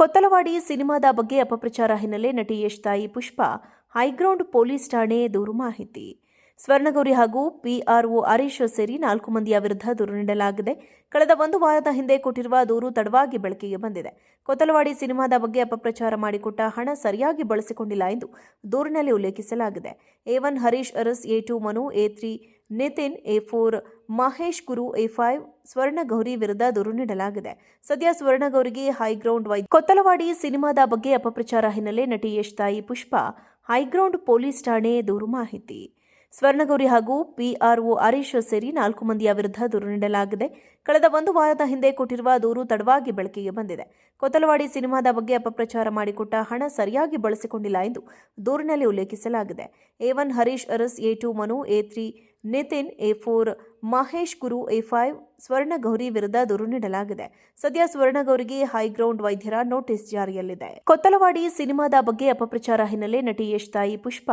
ಕೊತ್ತಲವಾಡಿ ಸಿನಿಮಾದ ಬಗ್ಗೆ ಅಪಪ್ರಚಾರ ಹಿನ್ನೆಲೆ ನಟಿ ಯಶ್ ತಾಯಿ ಪುಷ್ಪ ಹೈಗ್ರೌಂಡ್ ಪೊಲೀಸ್ ಠಾಣೆ ದೂರು ಮಾಹಿತಿ. ಸ್ವರ್ಣಗೌರಿ ಹಾಗೂ ಪಿಆರ್ಒ ಹರೀಶ್ ಸೇರಿ ನಾಲ್ಕು ಮಂದಿಯ ವಿರುದ್ಧ ದೂರು ನೀಡಲಾಗಿದೆ. ಕಳೆದ ಒಂದು ವಾರದ ಹಿಂದೆ ಕೊಟ್ಟಿರುವ ದೂರು ತಡವಾಗಿ ಬೆಳಕಿಗೆ ಬಂದಿದೆ. ಕೊತ್ತಲವಾಡಿ ಸಿನಿಮಾದ ಬಗ್ಗೆ ಅಪಪ್ರಚಾರ ಮಾಡಿಕೊಟ್ಟ ಹಣ ಸರಿಯಾಗಿ ಬಳಸಿಕೊಂಡಿಲ್ಲ ಎಂದು ದೂರಿನಲ್ಲಿ ಉಲ್ಲೇಖಿಸಲಾಗಿದೆ. A one Harish Aras A two Manu, A three Nitin A four, Mahesh Guru A five, Swarnagowri ವಿರುದ್ಧ ದೂರು ನೀಡಲಾಗಿದೆ. ಸದ್ಯ ಸ್ವರ್ಣಗೌರಿಗೆ ಹೈಗ್ರೌಂಡ್ ವೈದ್ಯ ಕೊತ್ತಲವಾಡಿ ಸಿನಿಮಾದ ಬಗ್ಗೆ ಅಪಪ್ರಚಾರ ಹಿನ್ನೆಲೆ ನಟಿ ಯಶ್ ತಾಯಿ ಪುಷ್ಪಾ, ಹೈಗ್ರೌಂಡ್ ಪೊಲೀಸ್ ಠಾಣೆ ದೂರು ಮಾಹಿತಿ. ಸ್ವರ್ಣಗೌರಿ ಹಾಗೂ ಪಿಆರ್ಒ ಹರೀಶ್ ಸೇರಿ ನಾಲ್ಕು ಮಂದಿಯ ವಿರುದ್ಧ ದೂರು ನೀಡಲಾಗಿದೆ. ಕಳೆದ ಒಂದು ವಾರದ ಹಿಂದೆ ಕೊಟ್ಟಿರುವ ದೂರು ತಡವಾಗಿ ಬೆಳಕಿಗೆ ಬಂದಿದೆ. ಕೊತಲವಾಡಿ ಸಿನಿಮಾದ ಬಗ್ಗೆ ಅಪಪ್ರಚಾರ ಮಾಡಿಕೊಟ್ಟ ಹಣ ಸರಿಯಾಗಿ ಬಳಸಿಕೊಂಡಿಲ್ಲ ಎಂದು ದೂರಿನಲ್ಲಿ ಉಲ್ಲೇಖಿಸಲಾಗಿದೆ. A one Harish Aras, A two Manu, A three Nitin, A four Mahesh Guru A five Swarnagowri ವಿರುದ್ಧ ದೂರು ನೀಡಲಾಗಿದೆ. ಸದ್ಯ ಸ್ವರ್ಣಗೌರಿಗೆ ಹೈಗ್ರೌಂಡ್ ವೈದ್ಯರ ನೋಟಿಸ್ ಜಾರಿಯಲ್ಲಿದೆ. ಕೊತ್ತಲವಾಡಿ ಸಿನಿಮಾದ ಬಗ್ಗೆ ಅಪಪ್ರಚಾರ ಹಿನ್ನೆಲೆ ನಟಿ ಯಶ್ ತಾಯಿ ಪುಷ್ಪ,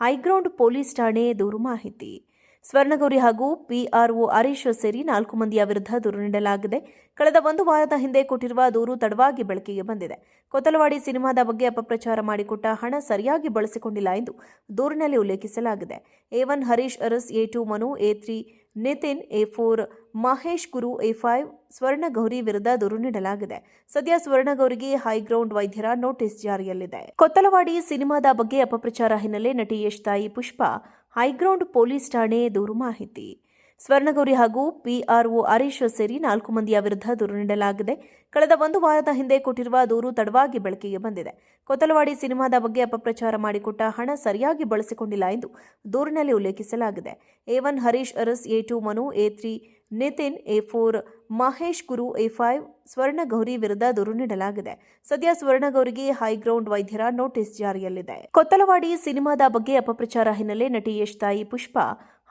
ಹೈಗ್ರೌಂಡ್ ಪೊಲೀಸ್ ಠಾಣೆ ದೂರು ಮಾಹಿತಿ. ಸ್ವರ್ಣಗೌರಿ ಹಾಗೂ ಪಿಆರ್ಒ ಹರೀಶ್ ಸೇರಿ ನಾಲ್ಕು ಮಂದಿಯ ವಿರುದ್ಧ ದೂರು ನೀಡಲಾಗಿದೆ. ಕಳೆದ ಒಂದು ವಾರದ ಹಿಂದೆ ಕೊಟ್ಟಿರುವ ದೂರು ತಡವಾಗಿ ಬೆಳಕಿಗೆ ಬಂದಿದೆ. ಕೊತ್ತಲವಾಡಿ ಸಿನಿಮಾದ ಬಗ್ಗೆ ಅಪಪ್ರಚಾರ ಮಾಡಿಕೊಟ್ಟ ಹಣ ಸರಿಯಾಗಿ ಬಳಸಿಕೊಂಡಿಲ್ಲ ಎಂದು ದೂರಿನಲ್ಲಿ ಉಲ್ಲೇಖಿಸಲಾಗಿದೆ. A one Harish, Aras, A two Manu, A three Nitin, A four Mahesh, Guru, A five Swarnagowri ವಿರುದ್ಧ ದೂರು ನೀಡಲಾಗಿದೆ. ಸದ್ಯ ಸ್ವರ್ಣಗೌರಿಗೆ ಹೈಗ್ರೌಂಡ್ ವೈದ್ಯರ ನೋಟಿಸ್ ಜಾರಿಯಲ್ಲಿದೆ. ಕೊತ್ತಲವಾಡಿ ಸಿನಿಮಾದ ಬಗ್ಗೆ ಅಪಪ್ರಚಾರ ಹಿನ್ನೆಲೆ ನಟಿ ಯಶ್ ತಾಯಿ ಪುಷ್ಪ ಹೈಗ್ರೌಂಡ್ ಪೊಲೀಸ್ ಠಾಣೆ ದೂರು ಮಾಹಿತಿ. ಸ್ವರ್ಣಗೌರಿ ಹಾಗೂ ಪಿಆರ್ಒ ಹರೀಶ್ ಸೇರಿ ನಾಲ್ಕು ಮಂದಿಯ ವಿರುದ್ಧ ದೂರು ನೀಡಲಾಗಿದೆ. ಕಳೆದ ಒಂದು ವಾರದ ಹಿಂದೆ ಕೊಟ್ಟಿರುವ ದೂರು ತಡವಾಗಿ ಬೆಳಕಿಗೆ ಬಂದಿದೆ. ಕೊತಲವಾಡಿ ಸಿನಿಮಾದ ಬಗ್ಗೆ ಅಪಪ್ರಚಾರ ಮಾಡಿಕೊಟ್ಟ ಹಣ ಸರಿಯಾಗಿ ಬಳಸಿಕೊಂಡಿಲ್ಲ ಎಂದು ದೂರಿನಲ್ಲಿ ಉಲ್ಲೇಖಿಸಲಾಗಿದೆ. A one Harish, Aras, A two Manu, A three, Nitin, A four Mahesh Guru A five Swarnagowri ವಿರುದ್ಧ ದೂರು ನೀಡಲಾಗಿದೆ. ಸದ್ಯ ಸ್ವರ್ಣಗೌರಿಗೆ ಹೈಗ್ರೌಂಡ್ ವೈದ್ಯರ ನೋಟಿಸ್ ಜಾರಿಯಲ್ಲಿದೆ. ಕೊತ್ತಲವಾಡಿ ಸಿನಿಮಾದ ಬಗ್ಗೆ ಅಪಪ್ರಚಾರ ಹಿನ್ನೆಲೆ ನಟಿ ಯಶ್ ತಾಯಿ ಪುಷ್ಪ,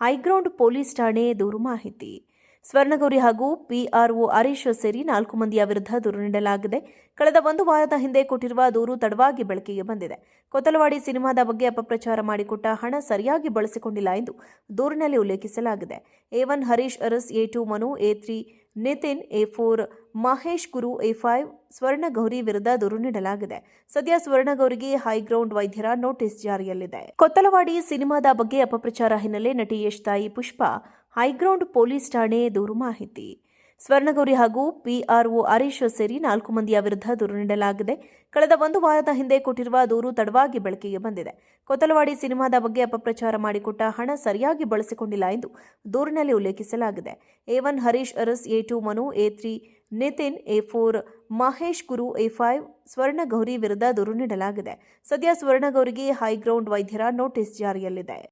ಹೈಗ್ರೌಂಡ್ ಪೊಲೀಸ್ ಠಾಣೆ ದೂರು ಮಾಹಿತಿ. ಸ್ವರ್ಣಗೌರಿ ಹಾಗೂ ಪಿಆರ್ಒ ಹರೀಶ್ ಸೇರಿ ನಾಲ್ಕು ಮಂದಿಯ ವಿರುದ್ಧ ದೂರು ನೀಡಲಾಗಿದೆ. ಕಳೆದ ಒಂದು ವಾರದ ಹಿಂದೆ ಕೊಟ್ಟಿರುವ ದೂರು ತಡವಾಗಿ ಬೆಳಕಿಗೆ ಬಂದಿದೆ. ಕೊತ್ತಲವಾಡಿ ಸಿನಿಮಾದ ಬಗ್ಗೆ ಅಪಪ್ರಚಾರ ಮಾಡಿಕೊಟ್ಟ ಹಣ ಸರಿಯಾಗಿ ಬಳಸಿಕೊಂಡಿಲ್ಲ ಎಂದು ದೂರಿನಲ್ಲಿ ಉಲ್ಲೇಖಿಸಲಾಗಿದೆ. A one Harish, Aras, A two Manu, A three Nitin, A four Mahesh, Guru, A five Swarnagowri ವಿರುದ್ಧ ದೂರು ನೀಡಲಾಗಿದೆ. ಸದ್ಯ ಸ್ವರ್ಣಗೌರಿಗೆ ಹೈಗ್ರೌಂಡ್ ವೈದ್ಯರ ನೋಟಿಸ್ ಜಾರಿಯಲ್ಲಿದೆ. ಕೊತ್ತಲವಾಡಿ ಸಿನಿಮಾದ ಬಗ್ಗೆ ಅಪಪ್ರಚಾರ ಹಿನ್ನೆಲೆ ನಟಿ ಯಶ್ ತಾಯಿ ಪುಷ್ಪ ಹೈಗ್ರೌಂಡ್ ಪೊಲೀಸ್ ಠಾಣೆ ದೂರು ಮಾಹಿತಿ. ಸ್ವರ್ಣಗೌರಿ ಹಾಗೂ ಪಿಆರ್ಒ ಹರೀಶ್ ಸೇರಿ ನಾಲ್ಕು ಮಂದಿಯ ವಿರುದ್ಧ ದೂರು ನೀಡಲಾಗಿದೆ. ಕಳೆದ ಒಂದು ವಾರದ ಹಿಂದೆ ಕೊಟ್ಟಿರುವ ದೂರು ತಡವಾಗಿ ಬೆಳಕಿಗೆ ಬಂದಿದೆ. ಕೊತಲವಾಡಿ ಸಿನಿಮಾದ ಬಗ್ಗೆ ಅಪಪ್ರಚಾರ ಮಾಡಿಕೊಟ್ಟ ಹಣ ಸರಿಯಾಗಿ ಬಳಸಿಕೊಂಡಿಲ್ಲ ಎಂದು ದೂರಿನಲ್ಲಿ ಉಲ್ಲೇಖಿಸಲಾಗಿದೆ. A one Harish, Aras, A two Manu, A three Nitin, A four Mahesh Guru, A five Swarnagowri ವಿರುದ್ಧ ದೂರು ನೀಡಲಾಗಿದೆ. ಸದ್ಯ ಸ್ವರ್ಣಗೌರಿಗೆ ಹೈಗ್ರೌಂಡ್ ವೈದ್ಯರ ನೋಟಿಸ್ ಜಾರಿಯಲ್ಲಿದೆ.